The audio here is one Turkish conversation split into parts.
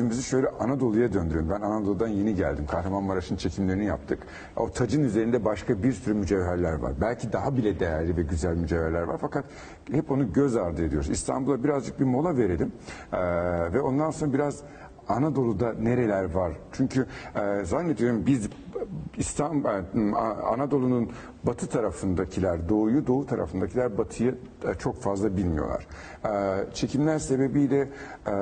Bizi şöyle Anadolu'ya döndürün. Ben Anadolu'dan yeni geldim. Kahramanmaraş'ın çekimlerini yaptık. O tacın üzerinde başka bir sürü mücevherler var. Belki daha bile değerli ve güzel mücevherler var. Fakat hep onu göz ardı ediyoruz. İstanbul'a birazcık bir mola verelim. Ee, ve ondan sonra biraz Anadolu'da nereler var? Çünkü e, zannediyorum biz İstanbul, e, Anadolu'nun batı tarafındakiler doğuyu, doğu tarafındakiler batıyı e, çok fazla bilmiyorlar. E, çekimler sebebiyle e,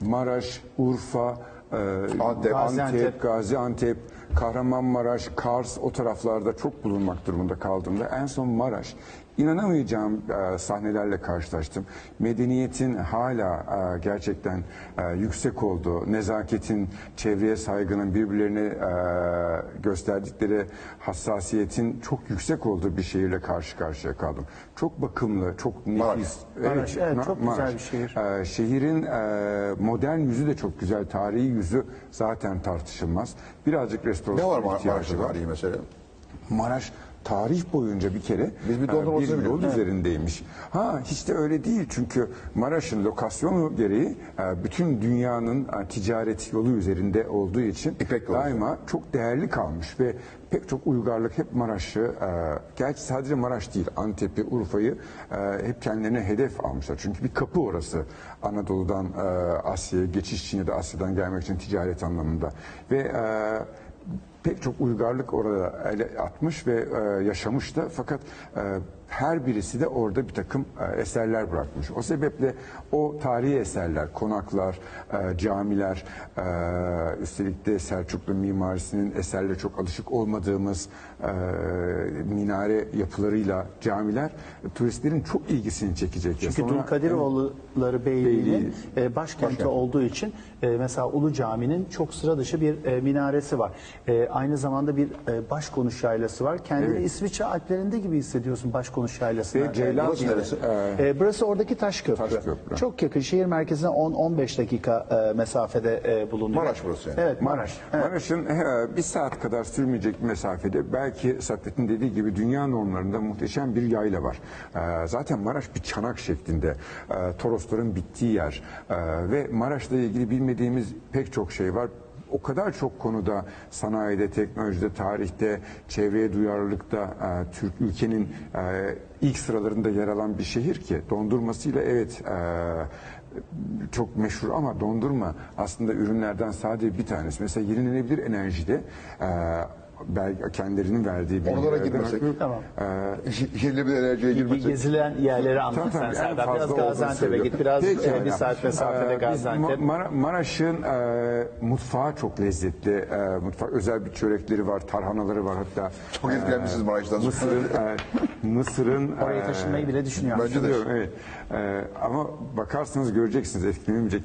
Maraş, Urfa, e, Antep. Antep, Gaziantep, Kahramanmaraş, Kars o taraflarda çok bulunmak durumunda kaldığımda en son Maraş. İnanamayacağım e, sahnelerle karşılaştım. Medeniyetin hala e, gerçekten e, yüksek olduğu, nezaketin, çevreye saygının birbirlerine e, gösterdikleri hassasiyetin çok yüksek olduğu bir şehirle karşı karşıya kaldım. Çok bakımlı, çok Maraş. nefis. Maraş, evet, çok güzel bir şehir. ee, şehrin e, modern yüzü de çok güzel, tarihi yüzü zaten tartışılmaz. Birazcık Ne restorasyon var Mar- ihtiyacı Maraş'ta var. tarihi mesela? Maraş tarih boyunca bir kere Biz bir dondurmasını bir yol biliyoruz. üzerindeymiş. Ha hiç de öyle değil çünkü Maraş'ın lokasyonu gereği e, bütün dünyanın e, ticaret yolu üzerinde olduğu için İpek yolu. daima çok değerli kalmış ve pek çok uygarlık hep Maraş'ı, e, gerçi sadece Maraş değil Antep'i, Urfa'yı e, hep kendilerine hedef almışlar. Çünkü bir kapı orası Anadolu'dan e, Asya'ya geçiş için ya da Asya'dan gelmek için ticaret anlamında. Ve e, pek çok uygarlık orada ele atmış ve e, yaşamış da fakat e, her birisi de orada bir takım e, eserler bırakmış. O sebeple o tarihi eserler, konaklar, e, camiler, e, üstelik de Selçuklu mimarisinin eserle çok alışık olmadığımız e, minare yapılarıyla camiler e, turistlerin çok ilgisini çekecek. Çünkü Sonra- Dulkadiroğulları Beyliği'nin Beyliği. e, başkenti olduğu için e, mesela Ulu Cami'nin çok sıra dışı bir e, minaresi var. E, aynı zamanda bir e, başkonuş yaylası var. Kendini Evet. İsviçre Alplerinde gibi hissediyorsun başkonuş yaylasına. Ve Ceylan neresi? E, burası oradaki taş köprü. Taş köprü. Çok yakın. Şehir merkezine 10-15 dakika e, mesafede e, bulunuyor. Maraş burası yani. Evet Maraş. Evet. Maraş'ın e, bir saat kadar sürmeyecek bir mesafede belki Saadet'in dediği gibi dünya normlarında muhteşem bir yayla var. E, Zaten Maraş bir çanak şeklinde. E, Torosların bittiği yer. E, Ve Maraş'la ilgili bilmediğimiz pek çok şey var. O kadar çok konuda sanayide, teknolojide, tarihte, çevreye duyarlılıkta e, Türk ülkenin e, ilk sıralarında yer alan bir şehir ki dondurmasıyla evet e, çok meşhur ama dondurma aslında ürünlerden sadece bir tanesi. Mesela yenilenebilir enerjide e, belki kendilerinin verdiği Oralara bilgilerden girmesek. ötürü, Tamam. E, Yerli bir enerjiye girmesek. Gezilen yerleri anlat sen Serdar. Biraz Gaziantep'e git. Biraz Peki, e, bir saat mesafede Ee, biz Gaziantep. Ma- Mara- Maraş'ın e, mutfağı çok lezzetli. E, mutfak özel bir çörekleri var, tarhanaları var hatta. Çok etkilenmişsiniz Maraş'tan. Mısır'ın e, Mısır'ın Oraya e, taşınmayı bile düşünüyor. Bence de. Evet. E, ama bakarsanız göreceksiniz etkilenmeyecek